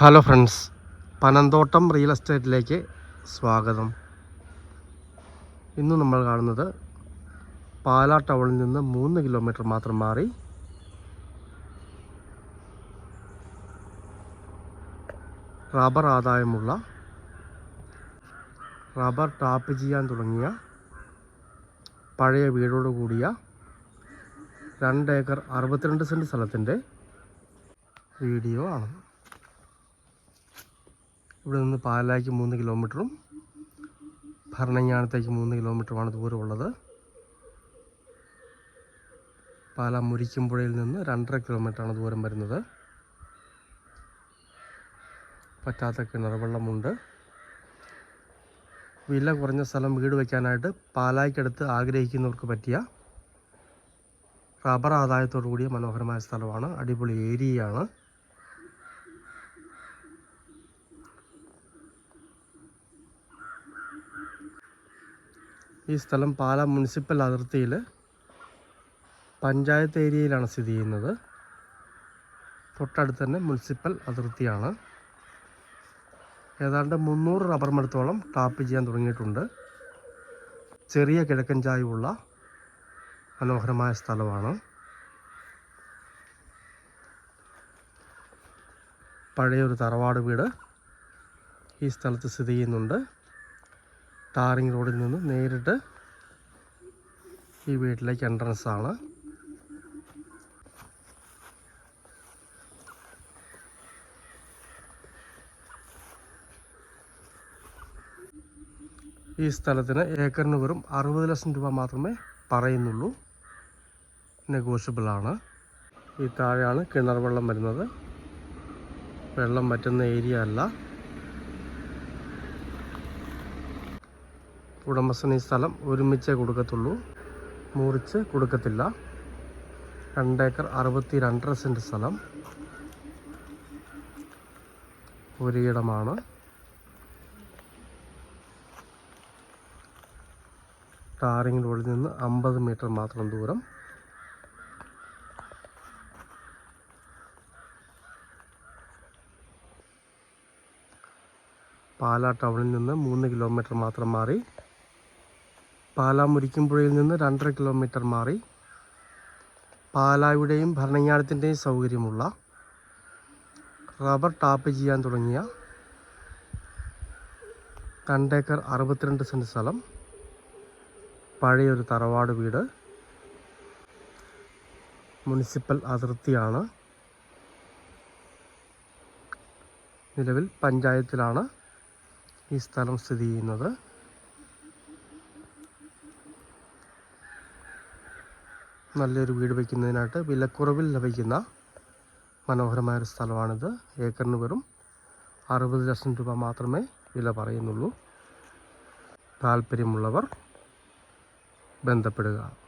Hello friends Panamthottam real എസ്റ്റേറ്റിലേക്ക് സ്വാഗതം. ഇന്ന് നമ്മൾ കാണുന്നത് പാലാ ടൗണിൽ നിന്ന് മൂന്ന് കിലോമീറ്റർ മാത്രം മാറി റബ്ബർ ആദായമുള്ള റബ്ബർ ടാപ്പ് ചെയ്യാൻ തുടങ്ങിയ പഴയ വീടോട് കൂടിയ രണ്ട് ഏക്കർ അറുപത്തിരണ്ട് സെന്റ് സ്ഥലത്തിന്റെ വീഡിയോ ആണ്. ഇവിടെ നിന്ന് പാലായ്ക്ക് മൂന്ന് കിലോമീറ്ററും ഭരണങ്ങാനത്തേക്ക് മൂന്ന് കിലോമീറ്ററുമാണ് ദൂരമുള്ളത്. പാല മുരിക്കുമ്പുഴയിൽ നിന്ന് രണ്ടര കിലോമീറ്ററാണ് ദൂരം വരുന്നത്. പറ്റാത്ത കിണർ വെള്ളമുണ്ട്. വില കുറഞ്ഞ സ്ഥലം വീട് വയ്ക്കാനായിട്ട് പാലായ്ക്കടുത്ത് ആഗ്രഹിക്കുന്നവർക്ക് പറ്റിയ റബ്ബർ ആദായത്തോടു കൂടിയ മനോഹരമായ സ്ഥലമാണ്. അടിപൊളി ഏരിയയാണ്. ഈ സ്ഥലം പാലാ മുനിസിപ്പൽ അതിർത്തിയിൽ പഞ്ചായത്ത് ഏരിയയിലാണ് സ്ഥിതി ചെയ്യുന്നത്. തൊട്ടടുത്ത് തന്നെ മുനിസിപ്പൽ അതിർത്തിയാണ്. ഏതാണ്ട് മുന്നൂറ് റബ്ബർ മരത്തോളം ടാപ്പ് ചെയ്യാൻ തുടങ്ങിയിട്ടുണ്ട്. ചെറിയ കിഴക്കൻ ചായവുള്ള മനോഹരമായ സ്ഥലമാണ്. പഴയൊരു തറവാട് വീട് ഈ സ്ഥലത്ത് സ്ഥിതി ചെയ്യുന്നുണ്ട്. ടാറിങ് റോഡിൽ നിന്ന് നേരിട്ട് ഈ വീട്ടിലേക്ക് എൻട്രൻസ് ആണ്. ഈ സ്ഥലത്തിന് ഏക്കറിന് വെറും അറുപത് ലക്ഷം രൂപ മാത്രമേ പറയുന്നുള്ളൂ. നെഗോഷ്യബിൾ ആണ് ഈ താഴെയാണ് കിണർ വെള്ളം വരുന്നത്. വെള്ളം പറ്റുന്ന ഏരിയ അല്ല. ഉടമസ്ഥന് ഈ സ്ഥലം ഒരുമിച്ചേ കൊടുക്കത്തുള്ളൂ. മുറിച്ച് കൊടുക്കത്തില്ല. രണ്ടേക്കർ അറുപത്തി രണ്ടര സെന്റ് സ്ഥലം. ഒരിടമാണ്. ടാറിംഗ് റോഡിൽ നിന്ന് അമ്പത് മീറ്റർ മാത്രം ദൂരം. പാലാ ടൗണിൽ നിന്ന് മൂന്ന് കിലോമീറ്റർ മാത്രം മാറി. പാലാ മുരിക്കുംപുഴയിൽ നിന്ന് രണ്ടര കിലോമീറ്റർ മാറി പാലായുടെയും ഭരണങ്ങാനത്തിന്റെയും സൗകര്യമുള്ള റബ്ബർ ടാപ്പ് ചെയ്യാൻ തുടങ്ങിയ രണ്ടേക്കർ അറുപത്തിരണ്ട് സെന്റ് സ്ഥലം പഴയൊരു തറവാട് വീട് മുനിസിപ്പൽ അതിർത്തിയാണ്. നിലവിൽ പഞ്ചായത്തിലാണ് ഈ സ്ഥലം സ്ഥിതി ചെയ്യുന്നത്. നല്ലൊരു വീട് വയ്ക്കുന്നതിനായിട്ട് വിലക്കുറവിൽ ലഭിക്കുന്ന മനോഹരമായ ഒരു സ്ഥലമാണിത്. ഏക്കറിന് വെറും അറുപത് ലക്ഷം രൂപ മാത്രമേ വില പറയുന്നുള്ളൂ. താല്പര്യമുള്ളവർ ബന്ധപ്പെടുക.